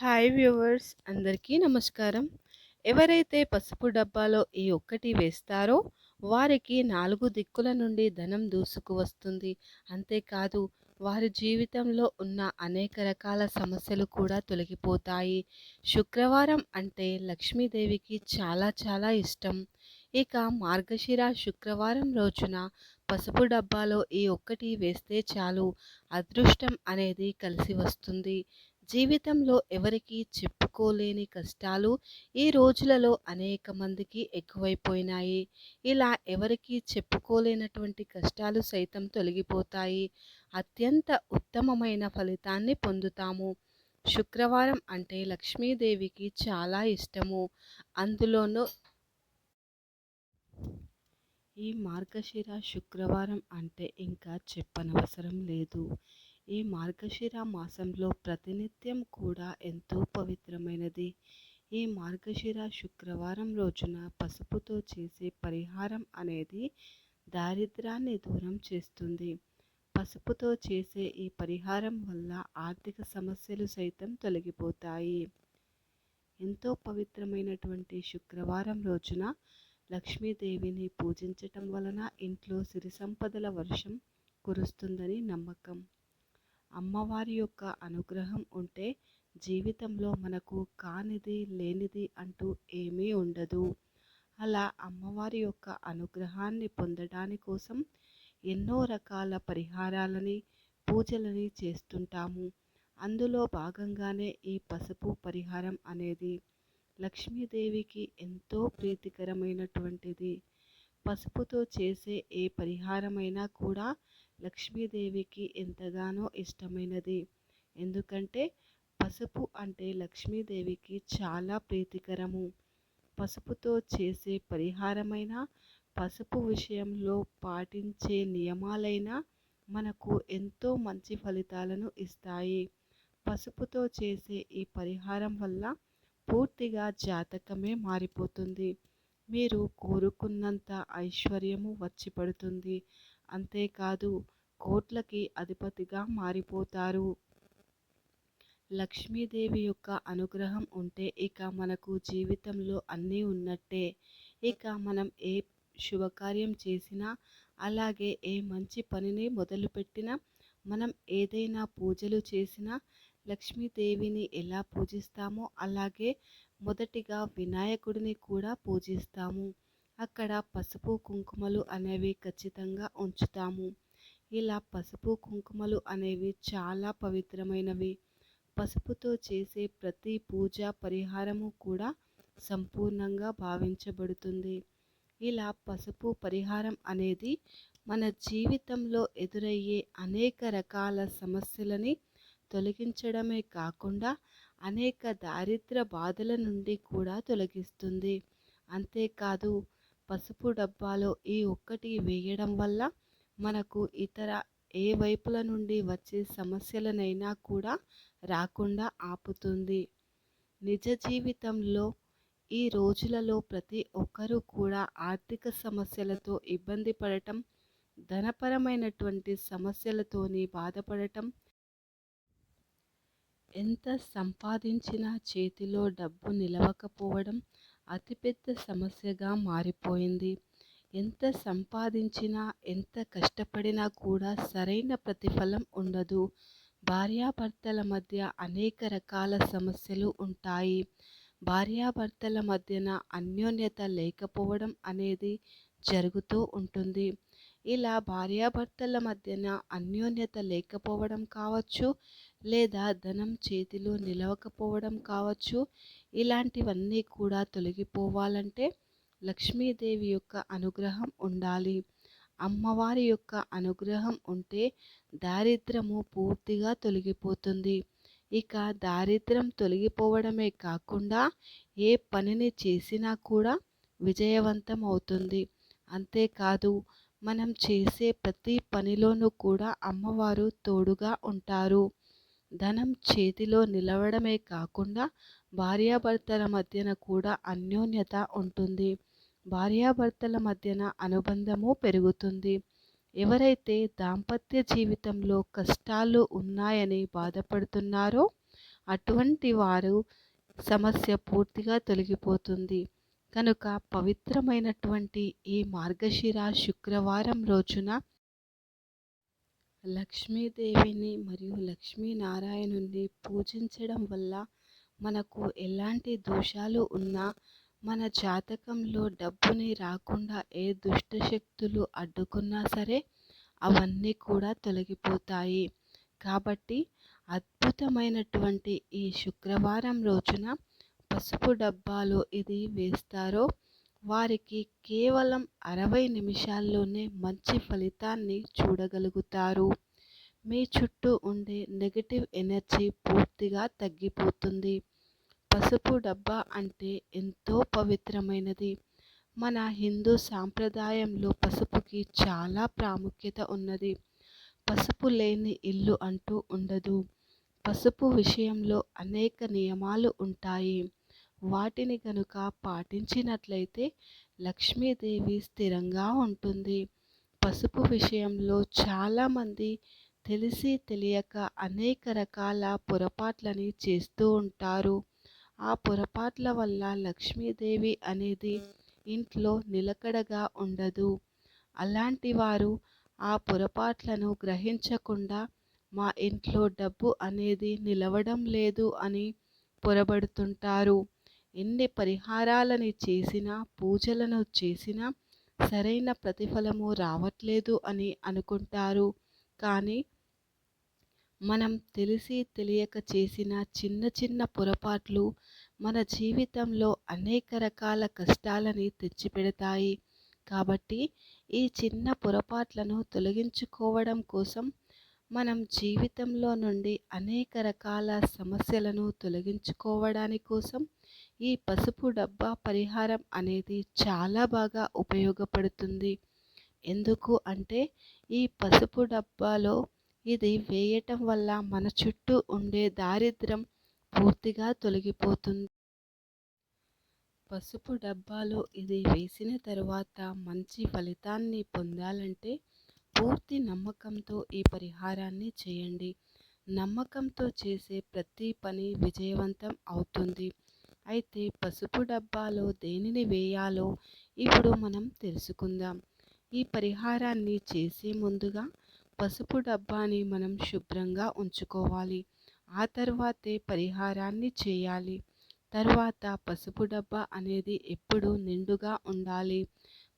Hi viewers అందరికీ నమస్కారం. ఎవరైతే పసుపు డబ్బాలో ఈ ఒక్కటి వేస్తారో వారికి నాలుగు దిక్కుల నుండి ధనం దూసుకు వస్తుంది. అంతేకాదు వారి జీవితంలో ఉన్న అనేక రకాల సమస్యలు కూడా తొలగిపోతాయి. శుక్రవారం అంటే లక్ష్మీదేవికి చాలా చాలా ఇష్టం. ఇక మార్గశిర శుక్రవారం రోజున పసుపు డబ్బాలో ఈ ఒక్కటి వేస్తే చాలు. అదృష్టం అనేది కలిసి వస్తుంది. జీవితంలో ఎవరికి చెప్పుకోలేని కష్టాలు ఈ రోజులలో అనేక మందికి ఎక్కువైపోయినాయి. ఇలా ఎవరికి చెప్పుకోలేనటువంటి కష్టాలు సైతం తొలగిపోతాయి. అత్యంత ఉత్తమమైన ఫలితాన్ని పొందుతాము. శుక్రవారం అంటే లక్ష్మీదేవికి చాలా ఇష్టము. అందులోనూ ఈ మార్గశిర శుక్రవారం అంటే ఇంకా చెప్పనవసరం లేదు. ఈ మార్గశిర మాసంలో ప్రతినిత్యం కూడా ఎంతో పవిత్రమైనది. ఈ మార్గశిర శుక్రవారం రోజున పసుపుతో చేసే పరిహారం అనేది దారిద్రాన్ని దూరం చేస్తుంది. పసుపుతో చేసే ఈ పరిహారం వల్ల ఆర్థిక సమస్యలు సైతం తొలగిపోతాయి. ఎంతో పవిత్రమైనటువంటి శుక్రవారం రోజున లక్ష్మీదేవిని పూజించటం వలన ఇంట్లో సిరి సంపదల వర్షం కురుస్తుందని నమ్మకం. అమ్మవారి యొక్క అనుగ్రహం ఉంటే జీవితంలో మనకు కానిది లేనిది అంటూ ఏమీ ఉండదు. అలా అమ్మవారి యొక్క అనుగ్రహాన్ని పొందడాని కోసం ఎన్నో రకాల పరిహారాలని పూజలని చేస్తుంటాము. అందులో భాగంగానే ఈ పసుపు పరిహారం అనేది లక్ష్మీదేవికి ఎంతో ప్రీతికరమైనటువంటిది. పసుపుతో చేసే ఏ పరిహారమైనా కూడా లక్ష్మీదేవికి ఎంతగానో ఇష్టమైనది. ఎందుకంటే పసుపు అంటే లక్ష్మీదేవికి చాలా ప్రీతికరము. పసుపుతో చేసే పరిహారమైన పసుపు విషయంలో పాటించే నియమాలైనా మనకు ఎంతో మంచి ఫలితాలను ఇస్తాయి. పసుపుతో చేసే ఈ పరిహారం వల్ల పూర్తిగా జాతకమే మారిపోతుంది. మీరు కోరుకున్నంత ఐశ్వర్యము వచ్చి పడుతుంది. అంతేకాదు కోట్లకి అధిపతిగా మారిపోతారు. లక్ష్మీదేవి యొక్క అనుగ్రహం ఉంటే ఇక మనకు జీవితంలో అన్నీ ఉన్నట్టే. ఇక మనం ఏ శుభకార్యం చేసినా అలాగే ఏ మంచి పనిని మొదలుపెట్టినా మనం ఏదైనా పూజలు చేసినా లక్ష్మీదేవిని ఎలా పూజిస్తామో అలాగే మొదటిగా వినాయకుడిని కూడా పూజిస్తాము. అక్కడ పసుపు కుంకుమలు అనేవి ఖచ్చితంగా ఉంచుతాము. ఇలా పసుపు కుంకుమలు అనేవి చాలా పవిత్రమైనవి. పసుపుతో చేసే ప్రతి పూజ పరిహారము కూడా సంపూర్ణంగా భావించబడుతుంది. ఇలా పసుపు పరిహారం అనేది మన జీవితంలో ఎదురయ్యే అనేక రకాల సమస్యలని తొలగించడమే కాకుండా అనేక దారిద్ర బాధల నుండి కూడా తొలగిస్తుంది. అంతేకాదు పసుపు డబ్బాలో ఈ ఒక్కటి వేయడం వల్ల మనకు ఇతర ఏ వైపుల నుండి వచ్చే సమస్యలనైనా కూడా రాకుండా ఆపుతుంది. నిజ జీవితంలో ఈ రోజులలో ప్రతి ఒక్కరూ కూడా ఆర్థిక సమస్యలతో ఇబ్బంది పడటం ధనపరమైనటువంటి సమస్యలతోని బాధపడటం ఎంత సంపాదించినా చేతిలో డబ్బు నిలవకపోవడం అతిపెద్ద సమస్యగా మారిపోయింది. ఎంత సంపాదించినా ఎంత కష్టపడినా కూడా సరైన ప్రతిఫలం ఉండదు. భార్యాభర్తల మధ్య అనేక రకాల సమస్యలు ఉంటాయి. భార్యాభర్తల మధ్యన అన్యోన్యత లేకపోవడం అనేది జరుగుతూ ఉంటుంది. ఇలా భార్యాభర్తల మధ్యన అన్యోన్యత లేకపోవడం కావచ్చు లేదా ధనం చేతిలో నిలవకపోవడం కావచ్చు. ఇలాంటివన్నీ కూడా తొలగిపోవాలంటే లక్ష్మీదేవి యొక్క అనుగ్రహం ఉండాలి. అమ్మవారి యొక్క అనుగ్రహం ఉంటే దారిద్రము పూర్తిగా తొలగిపోతుంది. ఇక దారిద్రం తొలగిపోవడమే కాకుండా ఏ పనిని చేసినా కూడా విజయవంతం అవుతుంది. అంతేకాదు మనం చేసే ప్రతి పనిలోనూ కూడా అమ్మవారు తోడుగా ఉంటారు. ధనం చేతిలో నిలవడమే కాకుండా భార్యాభర్తల మధ్యన కూడా అన్యోన్యత ఉంటుంది. భార్యాభర్తల మధ్యన అనుబంధము పెరుగుతుంది. ఎవరైతే దాంపత్య జీవితంలో కష్టాలు ఉన్నాయని బాధపడుతున్నారో అటువంటి వారు సమస్య పూర్తిగా తొలగిపోతుంది. కనుక పవిత్రమైనటువంటి ఈ మార్గశిర శుక్రవారం రోజున లక్ష్మీదేవిని మరియు లక్ష్మీనారాయణుని పూజించడం వల్ల మనకు ఎలాంటి దోషాలు ఉన్నా మన జాతకంలో డబ్బుని రాకుండా ఏ దుష్టశక్తులు అడ్డుకున్నా సరే అవన్నీ కూడా తొలగిపోతాయి. కాబట్టి అద్భుతమైనటువంటి ఈ శుక్రవారం రోజున పసుపు డబ్బాలో ఇది వేస్తారో వారికి కేవలం అరవై నిమిషాల్లోనే మంచి ఫలితాన్ని చూడగలుగుతారు. మీ చుట్టూ ఉండే నెగటివ్ ఎనర్జీ పూర్తిగా తగ్గిపోతుంది. పసుపు డబ్బా అంటే ఎంతో పవిత్రమైనది. మన హిందూ సాంప్రదాయంలో పసుపుకి చాలా ప్రాముఖ్యత ఉన్నది. పసుపు లేని ఇల్లు అంటూ ఉండదు. పసుపు విషయంలో అనేక నియమాలు ఉంటాయి. వాటిని కనుక పాటించినట్లయితే లక్ష్మీదేవి స్థిరంగా ఉంటుంది. పసుపు విషయంలో చాలామంది తెలిసి తెలియక అనేక రకాల పొరపాట్లని చేస్తూ ఉంటారు. ఆ పొరపాట్ల వల్ల లక్ష్మీదేవి అనేది ఇంట్లో నిలకడగా ఉండదు. అలాంటి వారు ఆ పొరపాట్లను గ్రహించకుండా మా ఇంట్లో డబ్బు అనేది నిలవడం లేదు అని పొరబడుతుంటారు. ఎన్ని పరిహారాలని చేసినా పూజలను చేసినా సరైన ప్రతిఫలము రావట్లేదు అని అనుకుంటారు. కానీ మనం తెలిసి తెలియక చేసిన చిన్న చిన్న పొరపాట్లు మన జీవితంలో అనేక రకాల కష్టాలని తెచ్చిపెడతాయి. కాబట్టి ఈ చిన్న పొరపాట్లను తొలగించుకోవడం కోసం మనం జీవితంలో నుండి అనేక రకాల సమస్యలను తొలగించుకోవడానికి కోసం ఈ పసుపు డబ్బా పరిహారం అనేది చాలా బాగా ఉపయోగపడుతుంది. ఎందుకు అంటే ఈ పసుపు డబ్బాలో ఇది వేయటం వల్ల మన చుట్టూ ఉండే దారిద్రం పూర్తిగా తొలగిపోతుంది. పసుపు డబ్బాలో ఇది వేసిన తర్వాత మంచి ఫలితాన్ని పొందాలంటే పూర్తి నమ్మకంతో ఈ పరిహారాన్ని చేయండి. నమ్మకంతో చేసే ప్రతి పని విజయవంతం అవుతుంది. అయితే పసుపు డబ్బాలో దేనిని వేయాలో ఇప్పుడు మనం తెలుసుకుందాం. ఈ పరిహారాన్ని చేసే ముందుగా పసుపు డబ్బాని మనం శుభ్రంగా ఉంచుకోవాలి. ఆ తర్వాతే పరిహారాన్ని చేయాలి. తర్వాత పసుపు డబ్బా అనేది ఎప్పుడు నిండుగా ఉండాలి.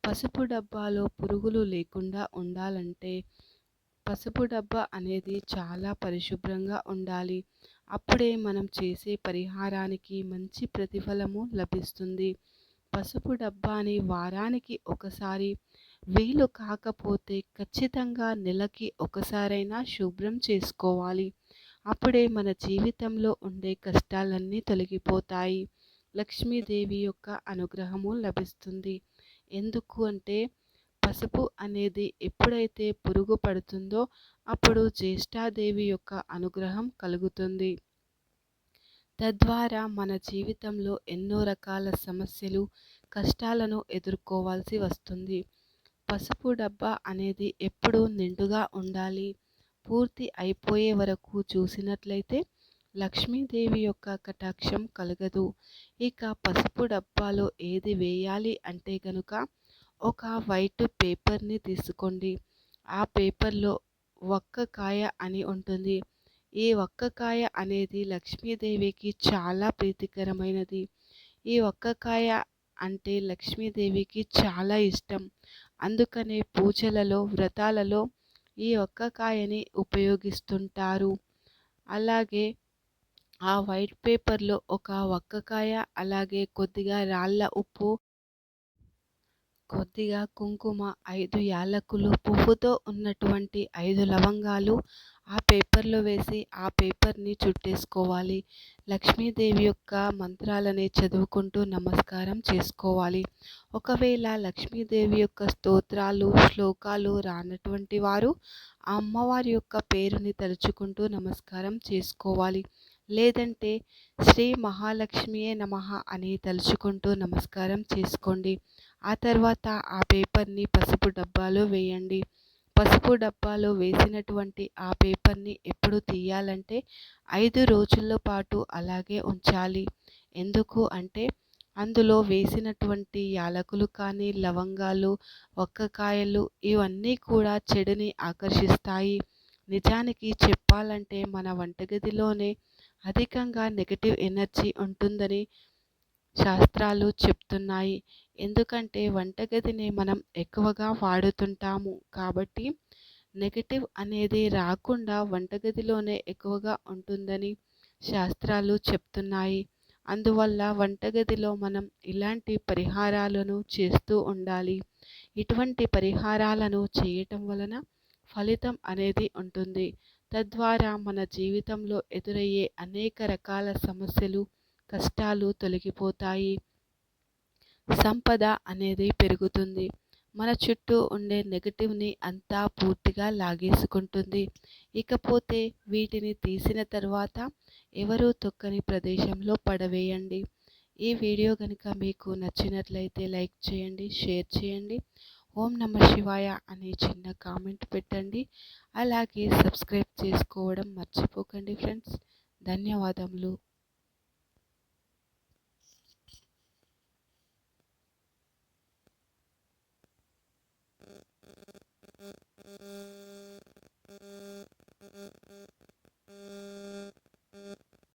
పసుపు డబ్బాలో పురుగులు లేకుండా ఉండాలంటే పసుపు డబ్బా అనేది చాలా పరిశుభ్రంగా ఉండాలి. అప్పుడే మనం చేసే పరిహారానికి మంచి ప్రతిఫలము లభిస్తుంది. పసుపు డబ్బాని వారానికి ఒకసారి వీలు కాకపోతే ఖచ్చితంగా నెలకి ఒకసారైనా శుభ్రం చేసుకోవాలి. అప్పుడే మన జీవితంలో ఉండే కష్టాలన్నీ తొలగిపోతాయి. లక్ష్మీదేవి యొక్క అనుగ్రహము లభిస్తుంది. ఎందుకు అంటే పసుపు అనేది ఎప్పుడైతే పురుగు పడుతుందో అప్పుడు జ్యేష్ఠాదేవి యొక్క అనుగ్రహం కలుగుతుంది. తద్వారా మన జీవితంలో ఎన్నో రకాల సమస్యలు కష్టాలను ఎదుర్కోవాల్సి వస్తుంది. పసుపు డబ్బా అనేది ఎప్పుడూ నిండుగా ఉండాలి. పూర్తి అయిపోయే వరకు చూసినట్లయితే లక్ష్మీదేవి యొక్క కటాక్షం కలగదు. ఇక పసుపు డబ్బాలో ఏది వేయాలి అంటే కనుక ఒక వైట్ పేపర్ని తీసుకోండి. ఆ పేపర్లో ఒక్క కాయ అని ఉంటుంది. ఈ ఒక్క కాయ అనేది లక్ష్మీదేవికి చాలా ప్రీతికరమైనది. ఈ ఒక్క కాయ అంటే లక్ష్మీదేవికి చాలా ఇష్టం. అందుకనే పూజలలో వ్రతాలలో ఈ ఒక్క కాయని ఉపయోగిస్తుంటారు. అలాగే ఆ వైట్ పేపర్లో ఒక ఒక్కకాయ అలాగే కొద్దిగా రాళ్ళ ఉప్పు కొద్దిగా కుంకుమ ఐదు యాలకులు పువ్వుతో ఉన్నటువంటి ఐదు లవంగాలు ఆ పేపర్లో వేసి ఆ పేపర్ని చుట్టేసుకోవాలి. లక్ష్మీదేవి యొక్క మంత్రాలని చదువుకుంటూ నమస్కారం చేసుకోవాలి. ఒకవేళ లక్ష్మీదేవి యొక్క స్తోత్రాలు శ్లోకాలు రానటువంటి వారు ఆ అమ్మవారి యొక్క పేరుని తలుచుకుంటూ నమస్కారం చేసుకోవాలి. లేదంటే శ్రీ మహాలక్ష్మియే నమ అని తలుచుకుంటూ నమస్కారం చేసుకోండి. ఆ తర్వాత ఆ పేపర్ని పసుపు డబ్బాలో వేయండి. పసుపు డబ్బాలో వేసినటువంటి ఆ పేపర్ని ఎప్పుడు తీయాలంటే ఐదు రోజుల పాటు అలాగే ఉంచాలి. ఎందుకు అంటే అందులో వేసినటువంటి యాలకులు కానీ లవంగాలు ఒక్కకాయలు ఇవన్నీ కూడా చెడుని ఆకర్షిస్తాయి. నిజానికి చెప్పాలంటే మన వంటగదిలోనే అధికంగా నెగటివ్ ఎనర్జీ ఉంటుందని శాస్త్రాలు చెప్తున్నాయి. ఎందుకంటే వంటగదిని మనం ఎక్కువగా వాడుతుంటాము కాబట్టి నెగటివ్ అనేది రాకుండా వంటగదిలోనే ఎక్కువగా ఉంటుందని శాస్త్రాలు చెప్తున్నాయి. అందువల్ల వంటగదిలో మనం ఇలాంటి పరిహారాలను చేస్తూ ఉండాలి. ఇటువంటి పరిహారాలను చేయటం వలన ఫలితం అనేది ఉంటుంది. తద్వారా మన జీవితంలో ఎదురయ్యే అనేక రకాల సమస్యలు కష్టాలు తొలగిపోతాయి. సంపద అనేది పెరుగుతుంది. మన చుట్టూ ఉండే నెగటివ్ని అంతా పూర్తిగా లాగేసుకుంటుంది. ఇకపోతే వీటిని తీసిన తర్వాత ఎవరూ తొక్కని ప్రదేశంలో పడవేయండి. ఈ వీడియో కనుక మీకు నచ్చినట్లయితే లైక్ చేయండి షేర్ చేయండి. ఓం నమ శివాయ అనే చిన్న కామెంట్ పెట్టండి. అలాగే సబ్స్క్రైబ్ చేసుకోవడం మర్చిపోకండి ఫ్రెండ్స్. ధన్యవాదములు.